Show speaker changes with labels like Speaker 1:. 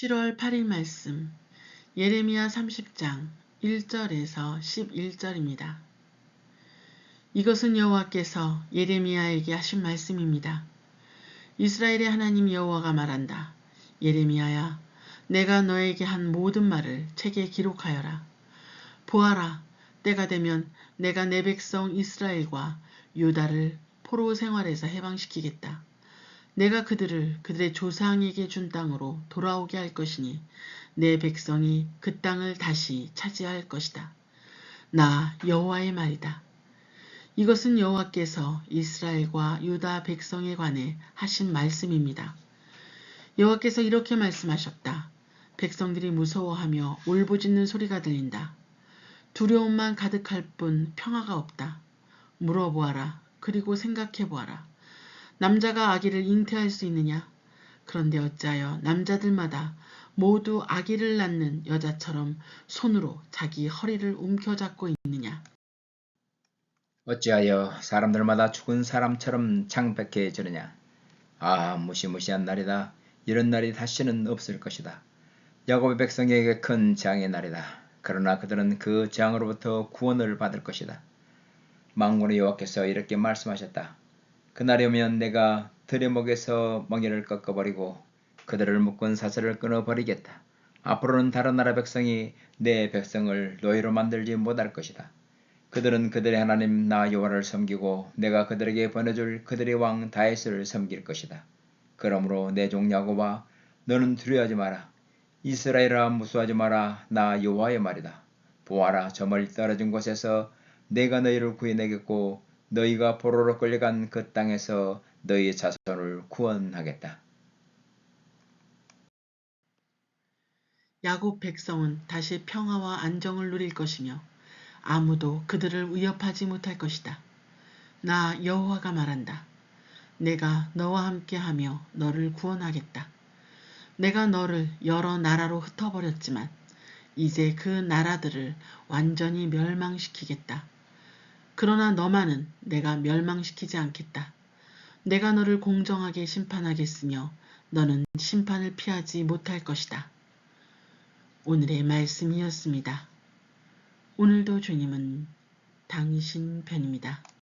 Speaker 1: 7월 8일 말씀 예레미야 30장 1절에서 11절입니다. 이것은 여호와께서 예레미야에게 하신 말씀입니다. 이스라엘의 하나님 여호와가 말한다. 예레미야야 내가 너에게 한 모든 말을 책에 기록하여라. 보아라 때가 되면 내가 내 백성 이스라엘과 유다를 포로 생활에서 해방시키겠다. 내가 그들을 그들의 조상에게 준 땅으로 돌아오게 할 것이니 내 백성이 그 땅을 다시 차지할 것이다. 나 여호와의 말이다. 이것은 여호와께서 이스라엘과 유다 백성에 관해 하신 말씀입니다. 여호와께서 이렇게 말씀하셨다. 백성들이 무서워하며 울부짖는 소리가 들린다. 두려움만 가득할 뿐 평화가 없다. 물어보아라. 그리고 생각해보아라. 남자가 아기를 잉태할 수 있느냐? 그런데 어찌하여 남자들마다 모두 아기를 낳는 여자처럼 손으로 자기 허리를 움켜잡고 있느냐?
Speaker 2: 어찌하여 사람들마다 죽은 사람처럼 창백해지느냐? 아, 무시무시한 날이다. 이런 날이 다시는 없을 것이다. 야곱의 백성에게 큰 재앙의 날이다. 그러나 그들은 그 재앙으로부터 구원을 받을 것이다. 망군의 여호와께서 이렇게 말씀하셨다. 그날이 오면 내가 들의 목에서 멍에를 꺾어버리고 그들을 묶은 사슬을 끊어버리겠다. 앞으로는 다른 나라 백성이 내 백성을 노예로 만들지 못할 것이다. 그들은 그들의 하나님 나 여호와를 섬기고 내가 그들에게 보내줄 그들의 왕 다윗을 섬길 것이다. 그러므로 내 종 야곱아 너는 두려워하지 마라. 이스라엘아 무수하지 마라. 나 여호와의 말이다. 보아라 저 멀리 떨어진 곳에서 내가 너희를 구해내겠고 너희가 포로로 끌려간 그 땅에서 너희의 자손을 구원하겠다.
Speaker 1: 야곱 백성은 다시 평화와 안정을 누릴 것이며 아무도 그들을 위협하지 못할 것이다. 나 여호와가 말한다. 내가 너와 함께하며 너를 구원하겠다. 내가 너를 여러 나라로 흩어버렸지만 이제 그 나라들을 완전히 멸망시키겠다. 그러나 너만은 내가 멸망시키지 않겠다. 내가 너를 공정하게 심판하겠으며 너는 심판을 피하지 못할 것이다. 오늘의 말씀이었습니다. 오늘도 주님은 당신 편입니다.